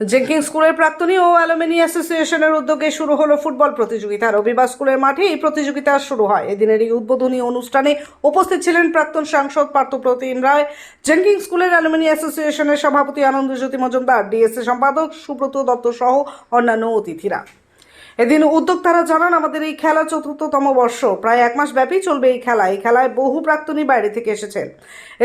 জেঙ্কিং স্কুলের প্রাক্তনী ও অ্যালুমিনি অ্যাসোসিয়েশনের উদ্যোগে শুরু হলো ফুটবল প্রতিযোগিতা। রবিবার স্কুলের মাঠে এই প্রতিযোগিতা শুরু হয়। এদিনের এই উদ্বোধনী অনুষ্ঠানে উপস্থিত ছিলেন প্রাক্তন সাংসদ পার্থপ্রতিম রায় জেঙ্কিং স্কুলের অ্যালুমিনি অ্যাসোসিয়েশনের সভাপতি আনন্দজ্যোতি মজুমদার, ডিএসসি সম্পাদক সুব্রত দত্ত সহ অন্যান্য অতিথিরা। এদিন উদ্যোক্তারা জানান, আমাদের এই খেলা চতুর্থতম বর্ষ। প্রায় এক মাস ব্যাপী চলবে এই খেলা। এই খেলায় বহু প্রাক্তনী বাইরে থেকে এসেছেন।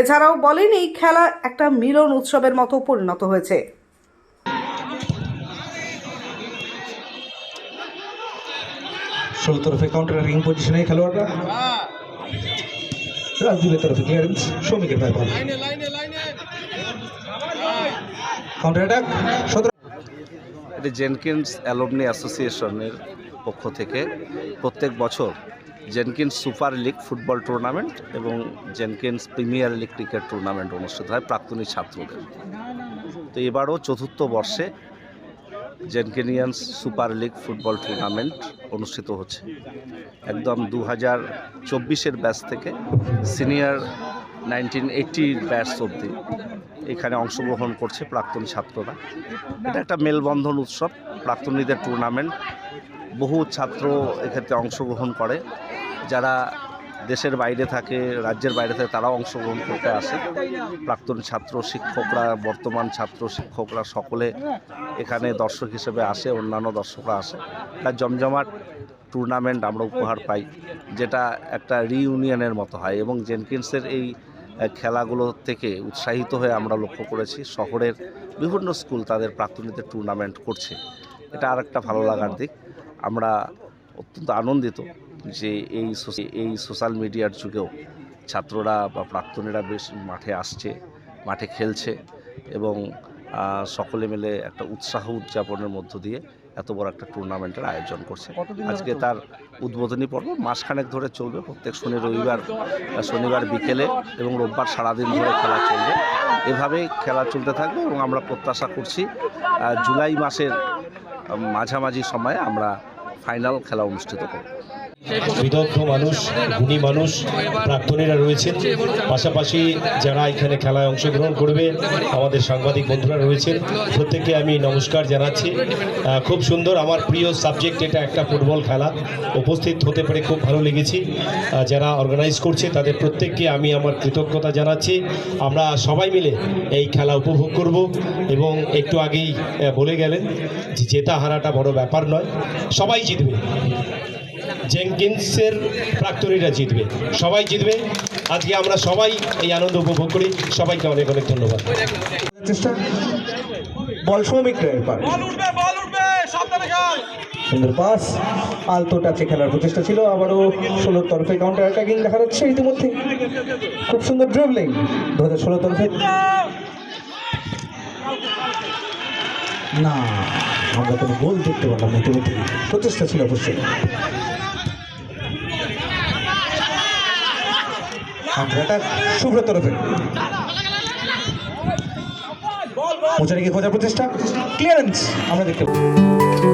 এছাড়াও বলেন, এই খেলা একটা মিলন উৎসবের মতো পরিণত হয়েছে। ষোলো তরফে কাউন্টার রিং পজিশনে খেলোয়াড়রা। রাজদীপের তরফে ক্লিয়ারেন্স শ্রমিকের পায়ে বল কাউন্টার অ্যাটাক সতেরো এটি জেনকিন্স অ্যালমনি অ্যাসোসিয়েশনের পক্ষ থেকে প্রত্যেক বছর Jenkins super league football tournament এবং Jenkins premier league cricket tournament অনুষ্ঠিত হয় প্রাক্তনী ছাত্রদের। তো এবারও চতুর্থ বর্ষে Jenkinsians super league football tournament অনুষ্ঠিত হচ্ছে। একদম দু হাজার চব্বিশের ব্যাচ থেকে সিনিয়র নাইনটিন এইটির ব্যাচ অবধি এখানে অংশগ্রহণ করছে প্রাক্তন ছাত্ররা। এটা একটা মেলবন্ধন উৎসব। প্রাক্তনীদের টুর্নামেন্ট বহু ছাত্র এক্ষেত্রে অংশগ্রহণ করে। যারা দেশের বাইরে থাকে, রাজ্যের বাইরে থাকে, তারাও অংশগ্রহণ করতে আসে। প্রাক্তন ছাত্র, শিক্ষকরা, বর্তমান ছাত্র, শিক্ষকরা সকলে এখানে দর্শক হিসেবে আসে, অন্যান্য দর্শকরা আসে। একটা জমজমাট টুর্নামেন্ট আমরা উপহার পাই, যেটা একটা রিইউনিয়নের মতো হয় এবং জেনকিন্সের এই খেলাগুলো থেকে উৎসাহিত হয়ে আমরা লক্ষ্য করেছি, শহরের বিভিন্ন স্কুল তাদের প্রাক্তনীদের টুর্নামেন্ট করছে। এটা আর একটা ভালো লাগার দিক। আমরা অত্যন্ত আনন্দিত যে এই এই সোশ্যাল মিডিয়ার যুগেও ছাত্ররা বা প্রাক্তনীরা বেশ মাঠে আসছে মাঠে খেলছে এবং সকলে মিলে একটা উৎসাহ উদযাপনের মধ্য দিয়ে এত বড় একটা টুর্নামেন্টের আয়োজন করছে। আজকে তার উদ্বোধনী পর্ব মাসখানেক ধরে চলবে। প্রত্যেক শনি রবিবার শনিবার বিকেলে এবং রোববার সারাদিন ধরে খেলা চলবে। এভাবেই খেলা চলতে থাকবে এবং আমরা প্রত্যাশা করছি জুলাই মাসের মাঝামাঝি সময়ে আমরা ফাইনাল খেলা অনুষ্ঠিত করব বিদগ্ধ মানুষ, গুণী মানুষ, প্রাক্তনীরা রয়েছেন। পাশাপাশি যারা এখানে খেলায় অংশগ্রহণ করবে, আমাদের সাংবাদিক বন্ধুরা রয়েছেন। প্রত্যেককে আমি নমস্কার জানাচ্ছি। খুব সুন্দর আমার প্রিয় সাবজেক্ট এটা একটা ফুটবল খেলা। উপস্থিত হতে পেরে খুব ভালো লেগেছি। যারা অর্গানাইজ করছে, তাদের প্রত্যেককে আমি আমার কৃতজ্ঞতা জানাচ্ছি। আমরা সবাই মিলে এই খেলা উপভোগ করব এবং একটু আগেই বলে গেলেন যে জেতা হারাটা বড় ব্যাপার নয়। সবাই জিতবে। জেঙ্কিন্সের প্রাক্তনীরা জিতবে। সবাই জিতবে। আজকে আমরা সবাই এই আনন্দ উপভোগ করি। সবাইকে অনেক অনেক ধন্যবাদ। চেষ্টা। বল শ্রমিক সুন্দর পাস। আলতো টাচে খেলার প্রচেষ্টা ছিল। আবারও ষোলোর তরফে কাউন্টার অ্যাটাকিং দেখা যাচ্ছে ইতিমধ্যে। খুব সুন্দর ড্রিবলিং দু হাজার ষোলো তরফে না, আমরা কোনো গোল দেখতে পারলাম না ইতিমধ্যে প্রচেষ্টা ছিল অবশ্যই। অ্যাটাক শুভ্র তরফে। মোচারিকে খোঁজার প্রচেষ্টা। ক্লিয়ারেন্স আমরা দেখতে পাই।